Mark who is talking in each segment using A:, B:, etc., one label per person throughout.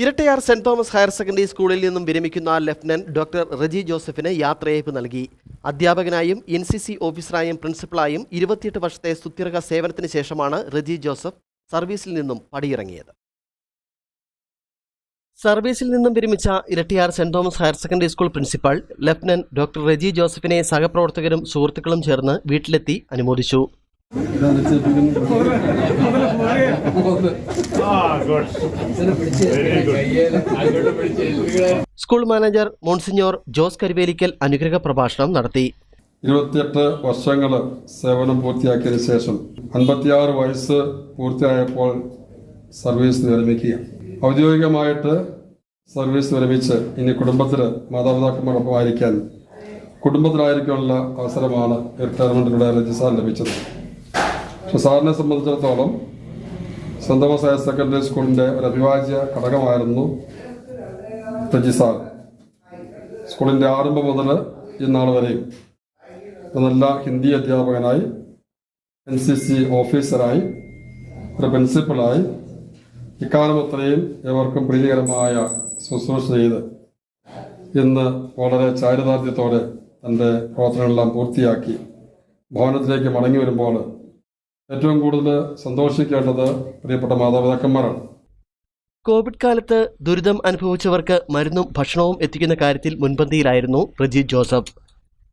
A: Irattayar saint Thomas higher secondary സ്കൂളിൽ നിന്നും വിരമിക്കുന്ന ലഫ്റ്റനന്റ് ഡോക്ടർ റജി ജോസഫിന് യാത്രയയപ്പ് നൽകി. അധ്യാപകനായും എൻ സി സി ഓഫീസറായും പ്രിൻസിപ്പളായും ഇരുപത്തിയെട്ട് വർഷത്തെ സുത്യർഹ സേവനത്തിന് ശേഷമാണ് റജി ജോസഫ് സർവീസിൽ നിന്നും പടിയിറങ്ങിയത്. സർവീസിൽ നിന്നും വിരമിച്ച Erattayar Saint Thomas higher secondary school principal lieutenant doctor Reji ജോസഫിനെ സഹപ്രവർത്തകരും സുഹൃത്തുക്കളും ചേർന്ന് വീട്ടിലെത്തി അനുമോദിച്ചു. School manager monsignor Jose Karuvelikkal അനുഗ്രഹ പ്രഭാഷണം നടത്തി.
B: ഇരുപത്തിയെട്ട് വർഷങ്ങൾ സേവനം പൂർത്തിയാക്കിയതിനു ശേഷം അൻപത്തിയാറ് വയസ്സ് പൂർത്തിയായപ്പോൾ സർവീസ് വിരമിക്കുക ഔദ്യോഗികമായിട്ട് സർവീസ് വിരമിച്ച് ഇനി കുടുംബത്തിൽ മാതാപിതാക്കന്മാരൊപ്പമായിരിക്കാൻ കുടുംബത്തിലായിരിക്കാനുള്ള അവസരമാണ് റിട്ടയർമെന്റിലൂടെ രജിസ്ട്രാൻ ലഭിച്ചത്. പക്ഷെ സാറിനെ സംബന്ധിച്ചിടത്തോളം തോമസ് ഹയർ സെക്കൻഡറി സ്കൂളിന്റെ ഒരു അഭിവാജ്യ ഘടകമായിരുന്നു രജിസാർ സ്കൂളിന്റെ ആരംഭം മുതൽ ഇന്നാൾ വരെയും നല്ല ഹിന്ദി അധ്യാപകനായി എൻ സി സി ഓഫീസറായി ഒരു പ്രിൻസിപ്പളായി ഇക്കാലം അത്രയും ഏവർക്കും പ്രീതികരമായ ശുശ്രൂഷ ചെയ്ത് ഇന്ന് വളരെ ചാരിതാർത്ഥ്യത്തോടെ തന്റെ പ്രവർത്തനങ്ങളെല്ലാം പൂർത്തിയാക്കി ഭവനത്തിലേക്ക് മടങ്ങി വരുമ്പോൾ ഏറ്റവും കൂടുതൽ സന്തോഷിക്കേണ്ടത് പ്രിയപ്പെട്ട മാതാപിതാക്കന്മാരാണ്.
A: കോവിഡ് കാലത്ത് ദുരിതം അനുഭവിച്ചവർക്ക് മരുന്നും ഭക്ഷണവും എത്തിക്കുന്ന കാര്യത്തിൽ മുൻപന്തിയിലായിരുന്നു റജി ജോസഫ്.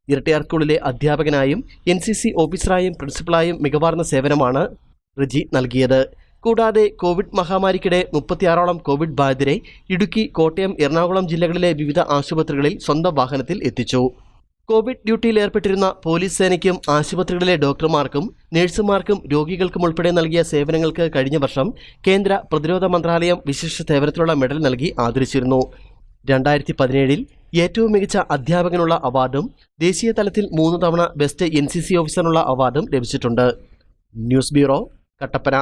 A: ഇരട്ടിയാർ സ്കൂളിലെ അധ്യാപകനായും എൻ സി സി ഓഫീസറായും പ്രിൻസിപ്പളായും മികവാർന്ന സേവനമാണ് റജി നൽകിയത്. കൂടാതെ കോവിഡ് മഹാമാരിക്കിടെ മുപ്പത്തിയാറോളം കോവിഡ് ബാധിതരെ ഇടുക്കി കോട്ടയം എറണാകുളം ജില്ലകളിലെ വിവിധ ആശുപത്രികളിൽ സ്വന്തം വാഹനത്തിൽ എത്തിച്ചു. കോവിഡ് ഡ്യൂട്ടിയിൽ ഏർപ്പെട്ടിരുന്ന പോലീസ് സേനയ്ക്കും ആശുപത്രികളിലെ ഡോക്ടർമാർക്കും നഴ്സുമാർക്കും രോഗികൾക്കും ഉൾപ്പെടെ നൽകിയ സേവനങ്ങൾക്ക് കഴിഞ്ഞ വർഷം കേന്ദ്ര പ്രതിരോധ മന്ത്രാലയം വിശിഷ്ട സേവനത്തിനുള്ള മെഡൽ നൽകി ആദരിച്ചിരുന്നു. രണ്ടായിരത്തി പതിനേഴിൽ ഏറ്റവും മികച്ച അധ്യാപകനുള്ള അവാർഡും ദേശീയ തലത്തിൽ മൂന്ന് തവണ ബെസ്റ്റ് എൻ സി സി ഓഫീസറിനുള്ള അവാർഡും ലഭിച്ചിട്ടുണ്ട്. News bureau Kattappana.